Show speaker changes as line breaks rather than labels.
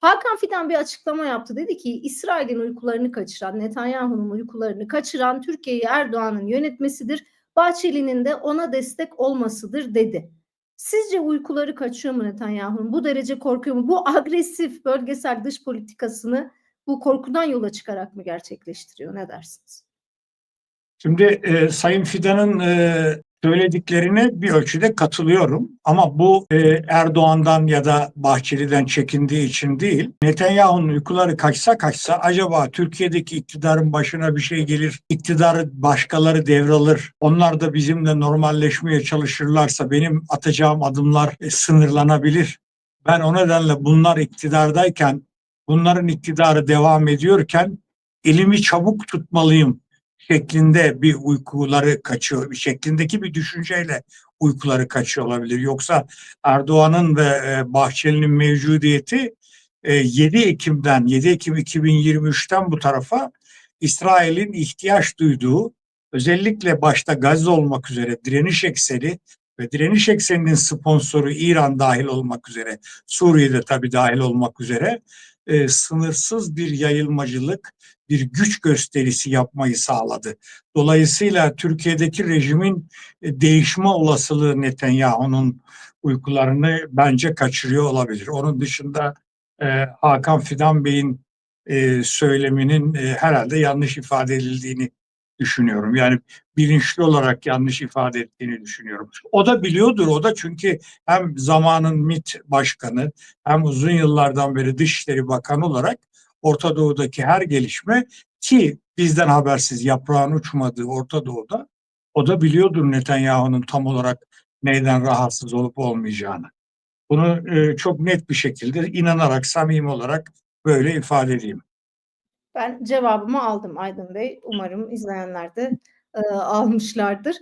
Hakan Fidan bir açıklama yaptı. Dedi ki İsrail'in uykularını kaçıran, Netanyahu'nun uykularını kaçıran Türkiye'yi Erdoğan'ın yönetmesidir. Bahçeli'nin de ona destek olmasıdır dedi. Sizce uykuları kaçıyor mu Netanyahu'nun? Bu derece korkuyor mu? Bu agresif bölgesel dış politikasını bu korkudan yola çıkarak mı gerçekleştiriyor? Ne dersiniz?
Şimdi e, Sayın Fidan'ın e, söylediklerine bir ölçüde katılıyorum. Ama bu e, Erdoğan'dan ya da Bahçeli'den çekindiği için değil. Netanyahu'nun uykuları kaçsa kaçsa acaba Türkiye'deki iktidarın başına bir şey gelir, iktidarı başkaları devralır, onlar da bizimle normalleşmeye çalışırlarsa benim atacağım adımlar e, sınırlanabilir. Ben o nedenle bunlar iktidardayken, bunların iktidarı devam ediyorken elimi çabuk tutmalıyım şeklinde bir uykuları kaçıyor, şeklindeki bir düşünceyle uykuları kaçıyor olabilir. Yoksa Erdoğan'ın ve e, Bahçeli'nin mevcudiyeti e, 7 Ekim'den, 7 Ekim 2023'ten bu tarafa İsrail'in ihtiyaç duyduğu özellikle başta Gazze olmak üzere direniş ekseni ve direniş ekseninin sponsoru İran dahil olmak üzere, Suriye'de tabii dahil olmak üzere e, sınırsız bir yayılmacılık, bir güç gösterisi yapmayı sağladı. Dolayısıyla Türkiye'deki rejimin e, değişme olasılığı Netanyahu'nun uykularını bence kaçırıyor olabilir. Onun dışında e, Hakan Fidan Bey'in e, söyleminin e, herhalde yanlış ifade edildiğini düşünüyorum. Yani bilinçli olarak yanlış ifade ettiğini düşünüyorum. O da biliyordur o da çünkü hem zamanın MİT başkanı hem uzun yıllardan beri Dışişleri Bakanı olarak Orta Doğu'daki her gelişme ki bizden habersiz yaprağın uçmadığı Orta Doğu'da o da biliyordur Netanyahu'nun tam olarak neyden rahatsız olup olmayacağını. Bunu e, çok net bir şekilde inanarak, samimi olarak böyle ifade edeyim.
Ben cevabımı aldım Aydın Bey. Umarım izleyenler de e, almışlardır.